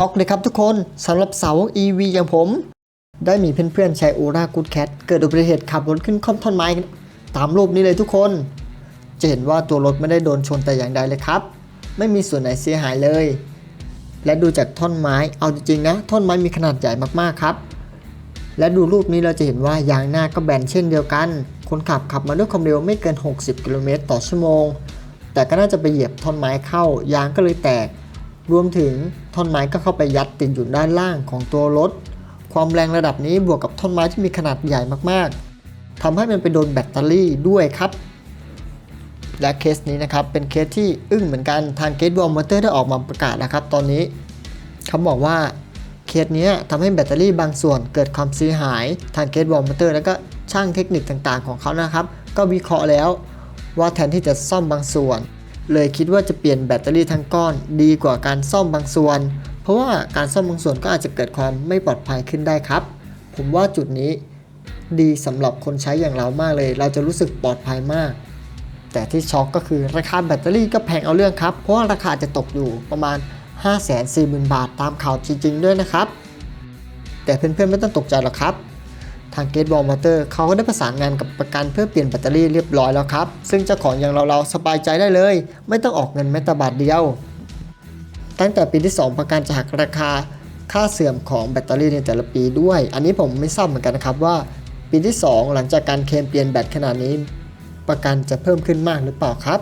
ช็อกเลยครับทุกคนสำหรับเสา EV อย่างผม ได้มีเพื่อนๆใช้โอรากูดแคทเกิดอุบัติเหตุขับรถขึ้นค่อมท่อนไม้ตามรูปนี้เลยทุกคน จะเห็นว่าตัวรถไม่ได้โดนชนแต่อย่างใดเลยครับ ไม่มีส่วนไหนเสียหายเลย และดูจากท่อนไม้ เอาจริงๆนะ ท่อนไม้มีขนาดใหญ่มากๆครับ และดูรูปนี้เราจะเห็นว่ายางหน้าก็แบนเช่นเดียวกัน คนขับขับมาด้วยความเร็วไม่เกิน 60 กิโลเมตรต่อชั่วโมง แต่ก็น่าจะไปเหยียบท่อนไม้เข้ายางก็เลยแตก รวมถึงท่อนไม้ก็เข้าไปยัดติดอยู่ด้านล่างของตัวรถ ความแรงระดับนี้บวกกับท่อนไม้ที่มีขนาดใหญ่มากๆทำให้มันไปโดนแบตเตอรี่ด้วยครับ และเคสนี้นะครับเป็นเคสที่อึ้งเหมือนกันทางเกตบอลมอเตอร์ได้ออกมาประกาศนะครับ ตอนนี้เขาบอกว่าเคสนี้ทำให้แบตเตอรี่บางส่วนเกิดความเสียหายทางเกตบอลมอเตอร์ แล้วก็ช่างเทคนิคต่างๆ ของเขานะครับ ก็วิเคราะห์แล้วว่าแทนที่จะซ่อมบางส่วน เลยคิดว่าจะเปลี่ยนแบตเตอรี่ทั้งก้อนดีกว่าการซ่อมบางส่วน เพราะว่าการซ่อมบางส่วนก็อาจจะเกิดความไม่ปลอดภัยขึ้นได้ครับ ผมว่าจุดนี้ดีสำหรับคนใช้อย่างเรามากเลย เราจะรู้สึกปลอดภัยมาก แต่ที่ช็อกก็คือราคาแบตเตอรี่ก็แพงเอาเรื่องครับ เพราะว่าราคาจะตกอยู่ประมาณ 5 4 0 0 0 0 บาทตามข่าวจริงๆด้วยนะครับ แต่เพื่อนๆไม่ต้องตกใจหรอกครับ ทางเกตบอลมอเตอร์เขาก็ได้ประสานงานกับประกันเพื่อเปลี่ยนแบตเตอรี่เรียบร้อยแล้วครับ ซึ่งเจ้าของอย่างเราๆสบายใจได้เลย ไม่ต้องออกเงินแม้แต่บาทเดียว ตั้งแต่ปีที่ 2 ประกันจะหักราคาค่าเสื่อมของแบตเตอรี่ในแต่ละปีด้วย อันนี้ผมไม่ทราบเหมือนกันนะครับว่า ปีที่ 2 หลังจากการเคลมเปลี่ยนแบตขนาดนี้ ประกันจะเพิ่มขึ้นมากหรือเปล่าครับ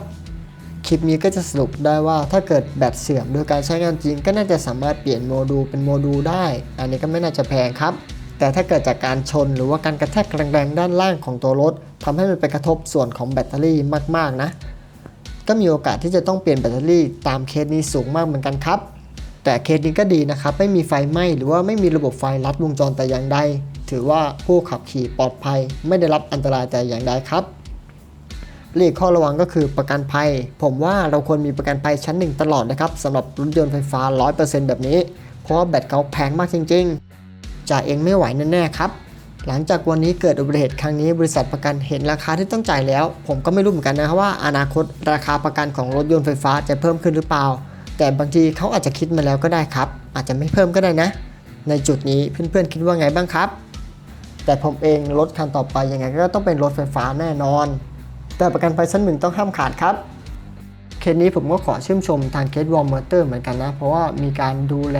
คลิปนี้ก็จะสรุปได้ว่าถ้าเกิดแบตเสื่อมโดยการใช้งานจริง ก็น่าจะสามารถเปลี่ยนโมดูลเป็นโมดูลได้ อันนี้ก็ไม่น่าจะแพงครับ แต่ถ้าเกิดจากการชนหรือว่าการกระแทกแรงๆด้านล่างของตัวรถทำให้มันไปกระทบส่วนของแบตเตอรี่มากๆนะ ก็มีโอกาสที่จะต้องเปลี่ยนแบตเตอรี่ตามเคสนี้สูงมากเหมือนกันครับ แต่เคสนี้ก็ดีนะครับ ไม่มีไฟไหม้หรือว่าไม่มีระบบไฟลัดวงจรแต่อย่างใด ถือว่าผู้ขับขี่ปลอดภัย ไม่ได้รับอันตรายแต่อย่างใดครับเรีกข้อระวังก็คือประกันภัย ผมว่าเราควรมีประกันภัยชั้นหนึ่งตลอดนะครับสำหรับรถยนต์ไฟฟ้า 100%แบบนี้ เพราะว่าแบตเขาแพงมากจริง ๆ จ่ายเองไม่ไหวแน่ๆครับ หลังจากวันนี้เกิดอุบัติเหตุครั้งนี้บริษัทประกันเห็นราคาที่ต้องจ่ายแล้ว ผมก็ไม่รู้เหมือนกันนะครับว่า อนาคตราคาประกันของรถยนต์ไฟฟ้าจะเพิ่มขึ้นหรือเปล่า แต่บางทีเขาอาจจะคิดมาแล้วก็ได้ครับ อาจจะไม่เพิ่มก็ได้นะ ในจุดนี้เพื่อนๆคิดว่าไงบ้างครับ แต่ผมเองรถคันต่อไปยังไงก็ต้องเป็นรถไฟฟ้าแน่นอน แต่ประกันภัยชั้นหนึ่งต้องห้ามขาดครับ เคสนี้ผมก็ขอชื่นชมทางเคสวอร์มอเตอร์เหมือนกันนะ เพราะว่ามีการดูแล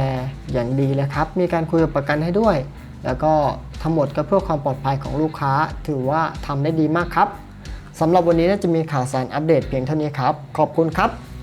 อย่างดีเลยครับ มีการคุยกับประกันให้ด้วย แล้วก็ทั้งหมดก็เพื่อความปลอดภัยของลูกค้า ถือว่าทำได้ดีมากครับสำหรับวันนี้น่าจะมีข่าวสารอัปเดตเพียงเท่านี้ครับ ขอบคุณครับ